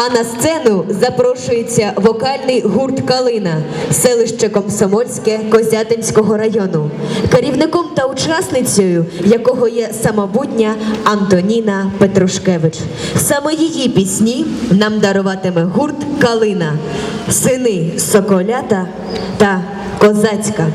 А на сцену запрошується вокальний гурт Калина, селище Комсомольське Козятинського району, керівником та учасницею якого є самобутня Антоніна Петрушкевич. Саме її пісні нам даруватиме гурт Калина, сини Соколята та Козацька.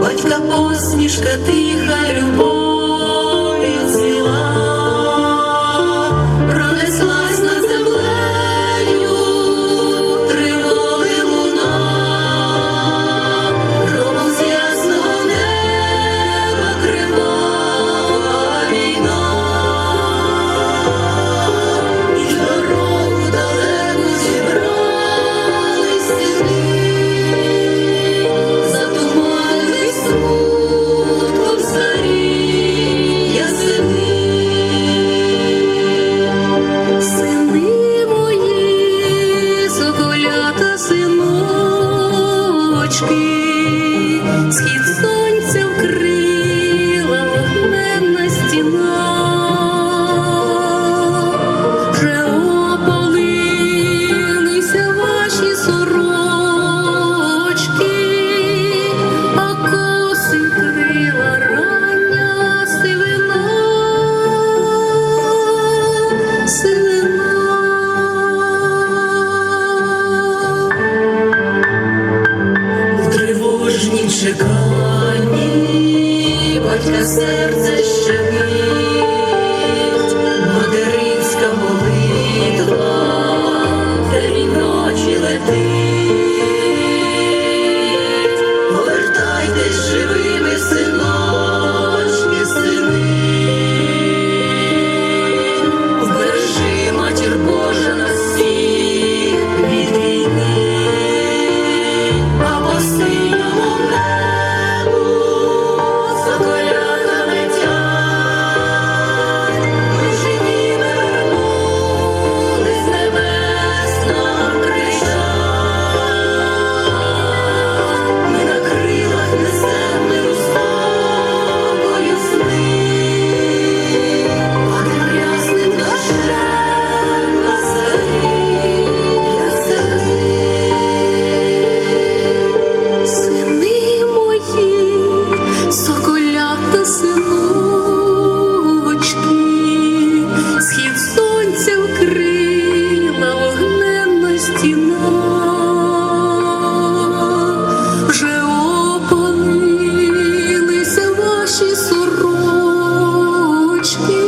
Батька посмішка тиха любов'ю which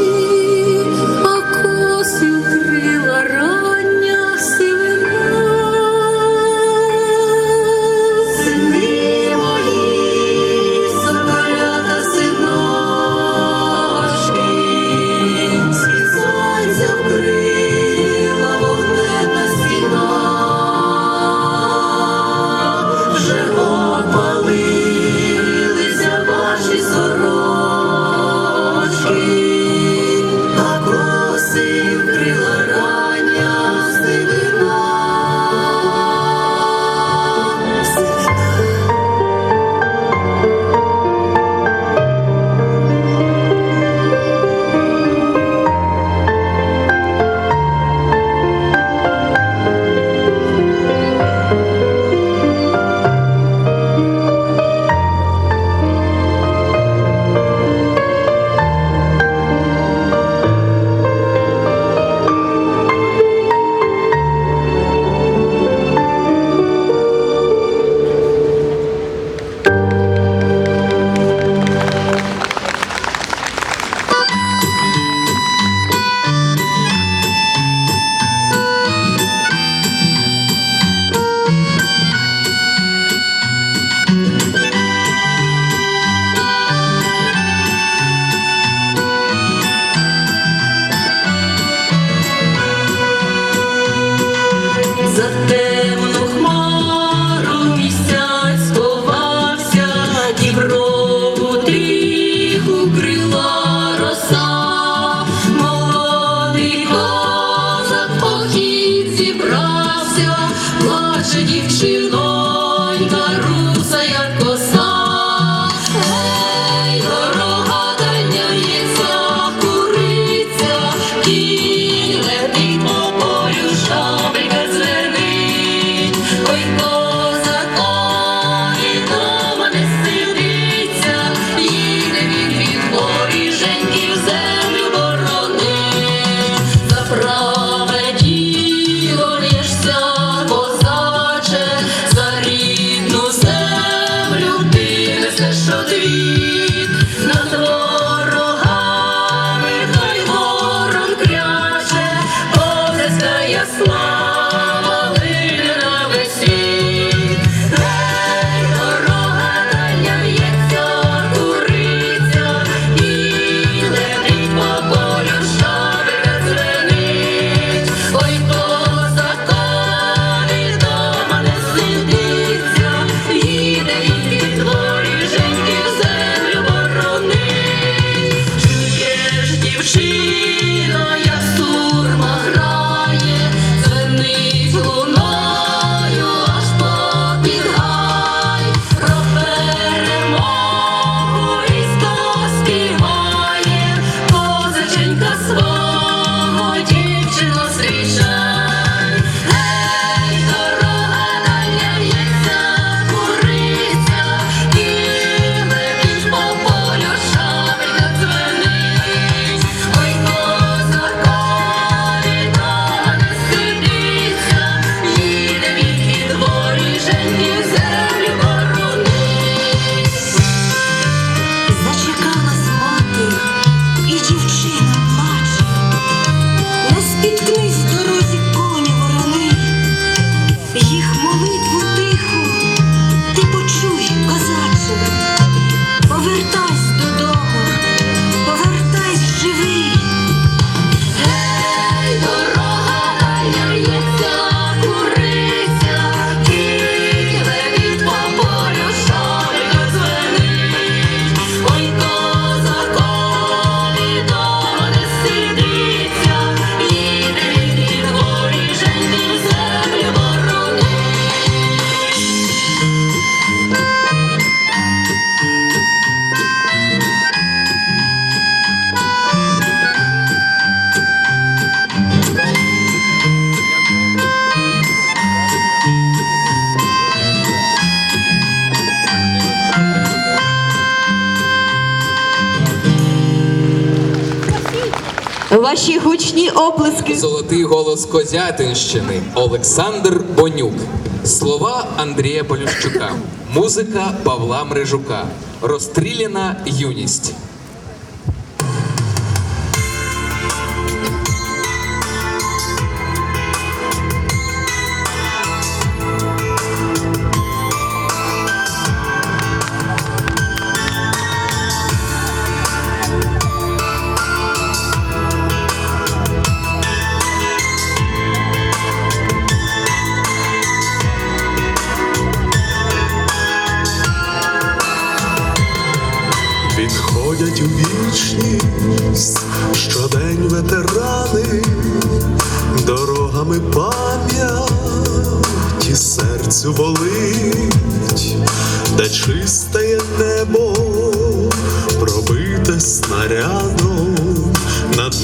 Ваші гучні оплески. Золотий голос Козятинщини Олександр Бонюк. Слова Андрія Полющука. Музика Павла Мрижука. Розстріляна юність.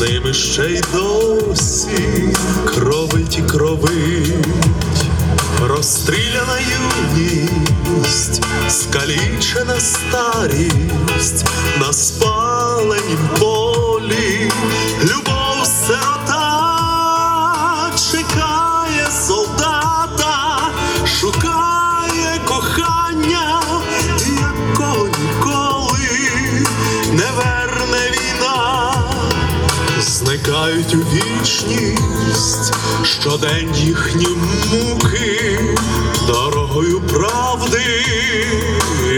ними ще й досі кровить і кровить, розстріляна юність, скалічена старість на спаленім полі. Чекають у вічність щодень їхні муки, дорогою правди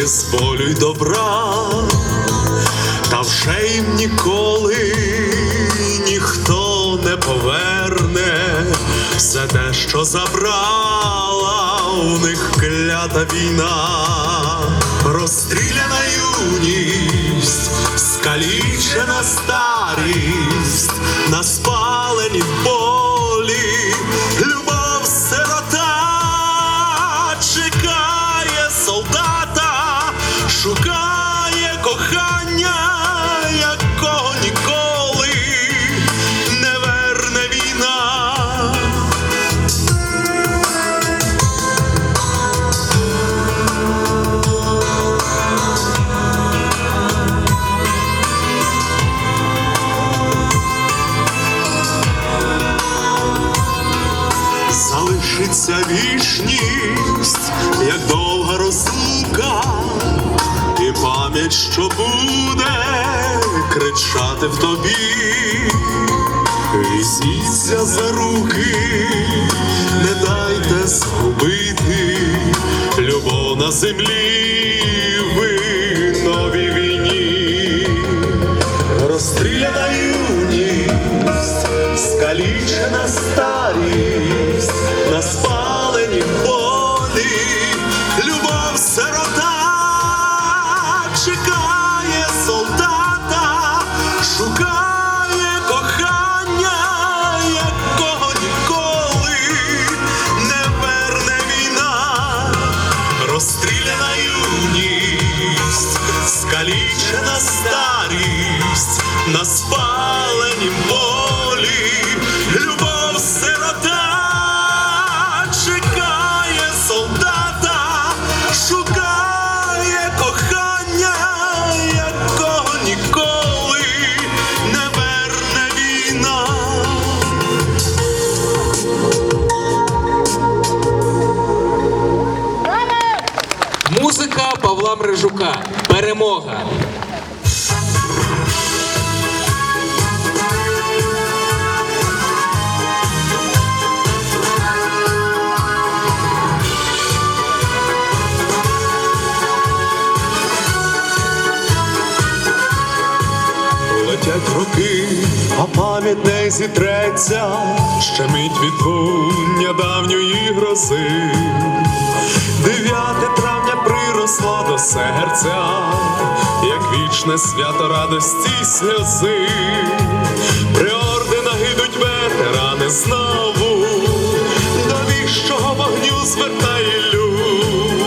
з болю й добра, та вже їм ніколи ніхто не поверне все те, що забрала у них клята війна, розстріляна юність скалічена старість, на спалені в залишиться вічність, як довга розлука, і пам'ять, що буде кричати в тобі. Візіться за руки, не дайте згубити любов на землі. Ви новій війні, розстріляна юність, скалічена старість, на Мрижука. Перемога. Летять роки, а пам'ять не зітреться, ще мить відлуння давньої грози. Дев'яте травня до серця, як вічне свято радості й сльози. При орденах ідуть ветерани знову, до віщого вогню звертає люд,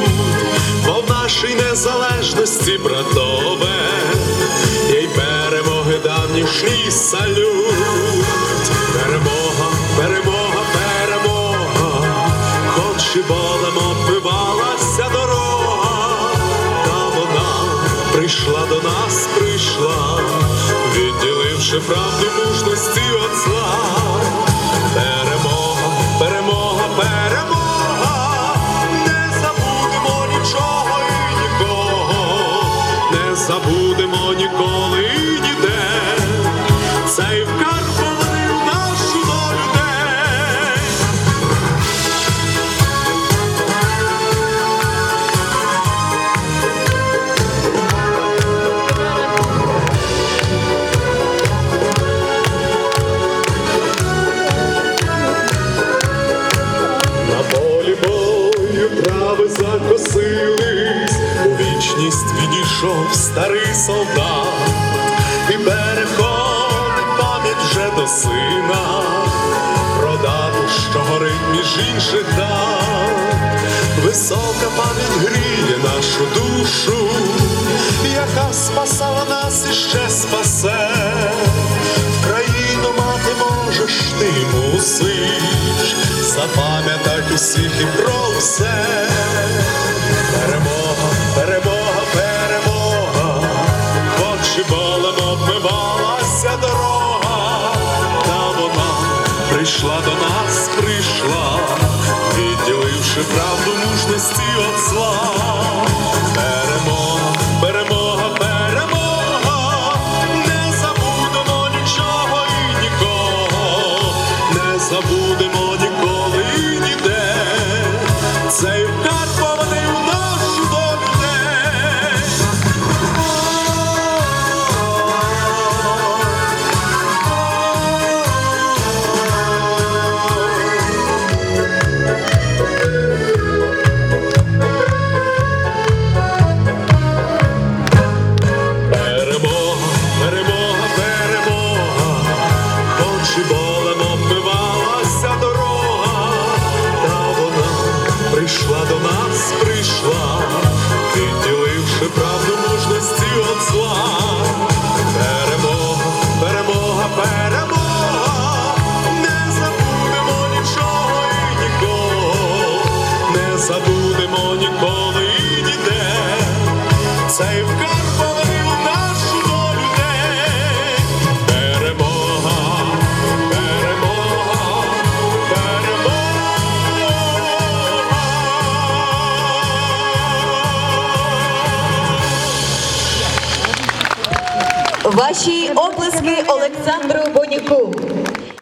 бо в нашій незалежності, братове, є й перемоги давнішній салют. Правду мужності от зла. Перемога, перемога, перемога, не забудемо нічого і нікого, не забудемо ніколи старий і переходить пам'ять вже до сина, про дату, що горить між інших дат. Висока пам'ять гріє нашу душу, яка спасала нас і ще спасе. Країну мати можеш, ти мусиш запам'ятати усіх і про все. І болем обмивалася дорога, та вона прийшла до нас, прийшла, відділивши правду мужності от зла. Оплески Олександру Бонюку.